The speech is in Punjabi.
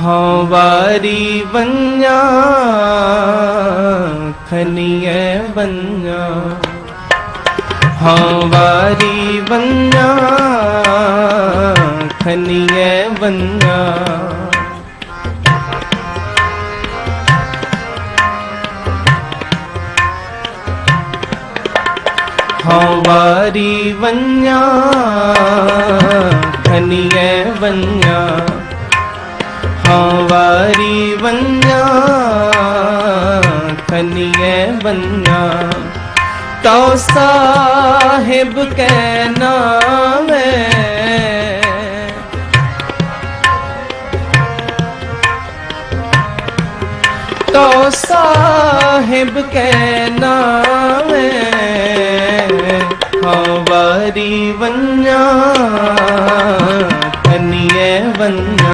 ਹਾਂ ਵਾਰੀ ਵੰਨਾ ਖਨੀਏ ਵੰਨਾ ਹਾਂ ਵਾਰੀ ਵੰਨਾ ਖਨੀਏ ਵੰਨਾ ਹਾਂ ਵਾਰੀ ਵੰਨਾ ਖਨੀਏ ਵੰਨਾ ਹਾਂ ਵਾਰੀ ਵੰਨਾ ਖਨੀਏ ਵੰਨਾ ਤਉ ਸਾਹਿਬ ਕੈ ਨਾਮੇ ਤੋ ਸਾਹਿਬ ਕੈ ਨਾਮੇ ਹਵਾਰੀ ਵੰਨਾ